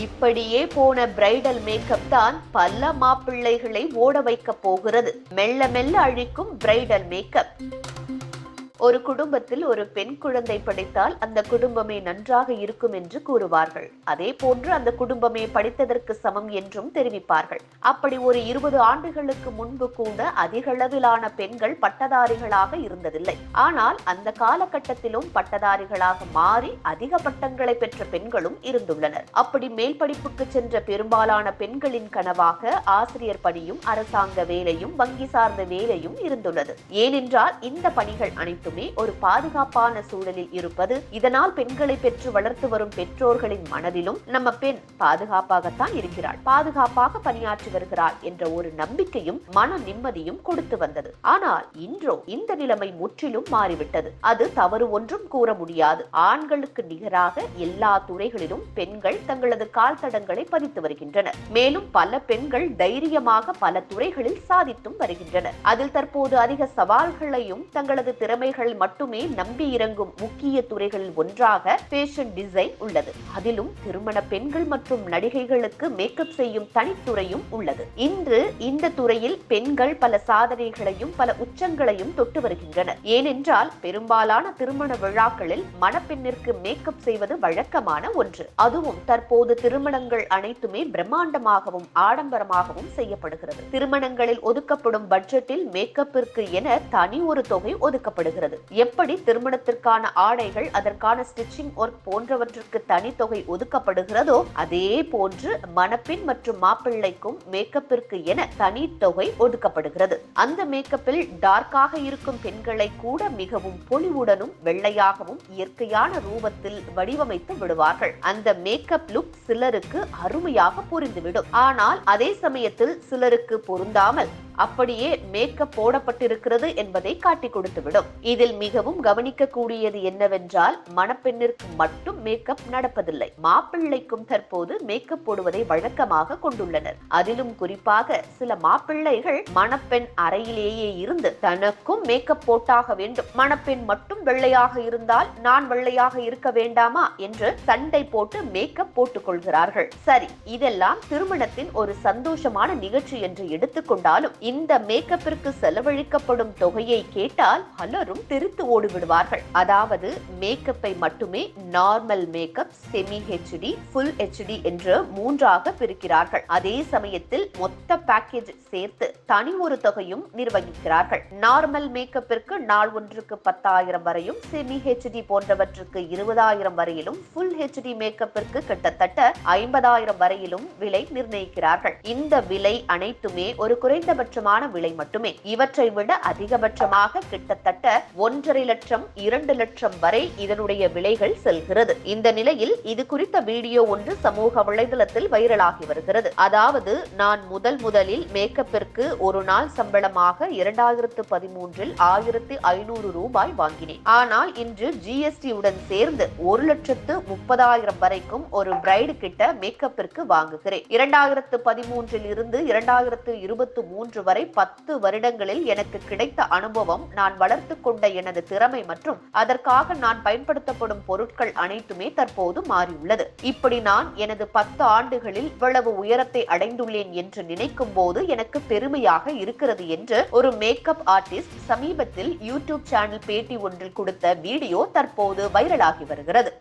இப்படியே போன bridal makeup தான் பல மாப்பிள்ளைகளை ஓட வைக்க போகிறது. மெல்ல மெல்ல அழிக்கும் பிரைடல் மேக்கப் ஒரு குடும்பத்தில் ஒரு பெண் குழந்தை படித்தால் அந்த குடும்பமே நன்றாக இருக்கும் என்று கூறுவார்கள். அதே போன்று அந்த குடும்பமே படித்ததற்கு சமம் என்றும் தெரிவிப்பார்கள். அப்படி ஒரு இருபது ஆண்டுகளுக்கு முன்பு கூட அதிகளவிலான பெண்கள் பட்டதாரிகளாக இருந்ததில்லை. ஆனால் அந்த காலகட்டத்திலும் பட்டதாரிகளாக மாறி அதிக பட்டங்களை பெற்ற பெண்களும் இருந்துள்ளனர். அப்படி மேல் படிப்புக்கு சென்ற பெரும்பாலான பெண்களின் கனவாக ஆசிரியர் பணியும் அரசாங்க வேலையும் வங்கி சார்ந்த வேலையும் இருந்துள்ளது. ஏனென்றால் இந்த பணிகள் அனைத்துமே ஒரு பாதுகாப்பான சூழலில் இருப்பது இதனால் பெண்களை பெற்று வளர்த்து வரும் பெற்றோர்களின் மனதிலும் நம்ம பெண் பாதுகாப்பாகத்தான் இருக்கிறாள் பாதுகாப்பாக பணியாற்றி வருகிறாள் என்ற ஒரு நம்பிக்கையும் மன நிம்மதியும் கொடுத்து வந்தது. ஆனால் இன்றோ இந்த நிலைமை முற்றிலும் மாறிவிட்டது. அது தவறு ஒன்றும் கூற முடியாது. ஆண்களுக்கு நிகராக எல்லா துறைகளிலும் பெண்கள் தங்களது கால் தடங்களை பதித்து வருகின்றனர். மேலும் பல பெண்கள் தைரியமாக பல துறைகளில் சாதித்தும் வருகின்றனர். அதில் தற்போது அதிக சவால்களையும் தங்களது திறமைகள் மட்டுமே நம்பி இறங்கும் முக்கிய துறைகளில் ஒன்றாக ஃபேஷன் டிசைன் உள்ளது. அதிலும் திருமண பெண்கள் மற்றும் நடிகைகளுக்கு மேக்கப் செய்யும் தனித்துறையும் உள்ளது. இன்று இந்த துறையில் பெண்கள் பல சாதனைகளையும் பல உச்சங்களையும் தொட்டு வருகின்றனர். ஏனென்றால் பெரும்பாலான திருமண விழாக்களில் மணப்பெண்ணிற்கு மேக்கப் செய்வது வழக்கமான ஒன்று. அதுவும் தற்போது திருமணங்கள் அனைத்துமே பிரம்மாண்டமாகவும் ஆடம்பரமாகவும் செய்யப்படுகிறது. திருமணங்களில் ஒதுக்கப்படும் பட்ஜெட்டில் மேக்கப்பிற்கு என தனி ஒரு தொகை ஒதுக்கப்படுகிறது. எப்படி திருமணத்திற்கான ஆடைகள் அதற்கான ஸ்டிச்சிங் ஒர்க் போன்றவற்றிற்கு தனித்தொகை ஒதுக்கப்படுகிறதோ அதே போன்று மணப்பெண் மற்றும் மாப்பிள்ளைக்கும் மேக்கப்பிற்கு என தனித்தொகை தொகை ஒதுக்கப்படுகிறது. அந்த மேக்கப்பில் டார்க்காக இருக்கும் பெண்களை கூட மிகவும் பொலிவுடனும் வெள்ளையாகவும் இயற்கையான ரூபத்தில் வடிவமைத்து விடுவார்கள். அந்த மேக்கப் லுக் சிலருக்கு அருமையாக புரிந்துவிடும். ஆனால் அதே சமயத்தில் சிலருக்கு பொருந்தாமல் அப்படியே மேக்கப் போடப்பட்டிருக்கிறது என்பதை காட்டி கொடுத்துவிடும். இதில் மிகவும் கவனிக்கக்கூடியது என்னவென்றால் மணப்பெண்ணிற்கு மட்டும் மேக்கப் நடப்பதில்லை. மாப்பிள்ளைக்கும் தற்போது மேக்கப் போடுவதை வழக்கமாக கொண்டுள்ளனர். அதிலும் குறிப்பாக சில மாப்பிள்ளைகள் மணப்பெண் அறையிலேயே இருந்து தனக்கும் மேக்கப் போட்டாக வேண்டும். மணப்பெண் மட்டும் வெள்ளையாக இருந்தால் நான் வெள்ளையாக இருக்க வேண்டாமா என்று சண்டை போட்டு மேக்கப் போட்டுக் கொள்கிறார்கள். சரி இதெல்லாம் திருமணத்தின் ஒரு சந்தோஷமான நிகழ்ச்சி என்று எடுத்துக்கொண்டாலும் இந்த மேக்கப்பிற்கு செலவழிக்கப்படும் தொகையை கேட்டால் பலரும் திருத்து ஓடிவிடுவார்கள். அதாவது மேக்கப்பை மட்டுமே normal makeup semi HD full HD என்று மூன்றாக பிரிக்கிறார்கள். அதே சமயத்தில் மொத்த பேக்கேஜ் சேர்த்து தனி ஒரு தொகையும் நிர்வகிக்கிறார்கள். நார்மல் மேக்கப்பிற்கு நாள் ஒன்றுக்கு பத்தாயிரம் வரையும் செமி ஹெச்டி போன்றவற்றுக்கு இருபதாயிரம் வரையிலும் ஃபுல் ஹெச்டி மேக்கப்பிற்கு கிட்டத்தட்ட ஐம்பதாயிரம் வரையிலும் விலை நிர்ணயிக்கிறார்கள். இந்த விலை அனைத்துமே ஒரு குறைந்தபட்ச அதிகபட்சமான விலை மட்டுமே. இவற்றை விட அதிகபட்சமாக கிட்டத்தட்ட ஒன்றரை லட்சம் இரண்டு லட்சம் வரை இதனுடைய விலைகள் செல்கிறது. இந்த நிலையில் இது குறித்த வீடியோ ஒன்று சமூக வலைதளத்தில் வைரலாகி வருகிறது. அதாவது நான் முதல் முதலில் மேக்கப்பிற்கு ஒரு நாள் சம்பளமாக இரண்டாயிரத்து பதிமூன்றில் ஆயிரத்தி ஐநூறு ரூபாய் வாங்கினேன். ஆனால் இன்று ஜிஎஸ்டி உடன் சேர்ந்து ஒரு லட்சத்து முப்பதாயிரம் வரைக்கும் ஒரு பிரைடு கிட்ட மேக்கப்பிற்கு வாங்குகிறேன். இரண்டாயிரத்து பதிமூன்றில் இருந்து இரண்டாயிரத்து இருபத்தி மூன்று வரை பத்து வருடங்களில் எனக்கு கிடைத்த அனுபவம் நான் வளர்த்து கொண்ட எனது திறமை மற்றும் அதற்காக நான் பயன்படுத்தப்படும் பொருட்கள் அனைத்துமே தற்போது மாறியுள்ளது. இப்படி நான் எனது பத்து ஆண்டுகளில் இவ்வளவு உயரத்தை அடைந்துள்ளேன் என்று நினைக்கும் போது எனக்கு பெருமையாக இருக்கிறது என்று ஒரு மேக்கப் ஆர்டிஸ்ட் சமீபத்தில் யூடியூப் சேனல் பேட்டி ஒன்றில் கொடுத்த வீடியோ தற்போது வைரலாகி வருகிறது.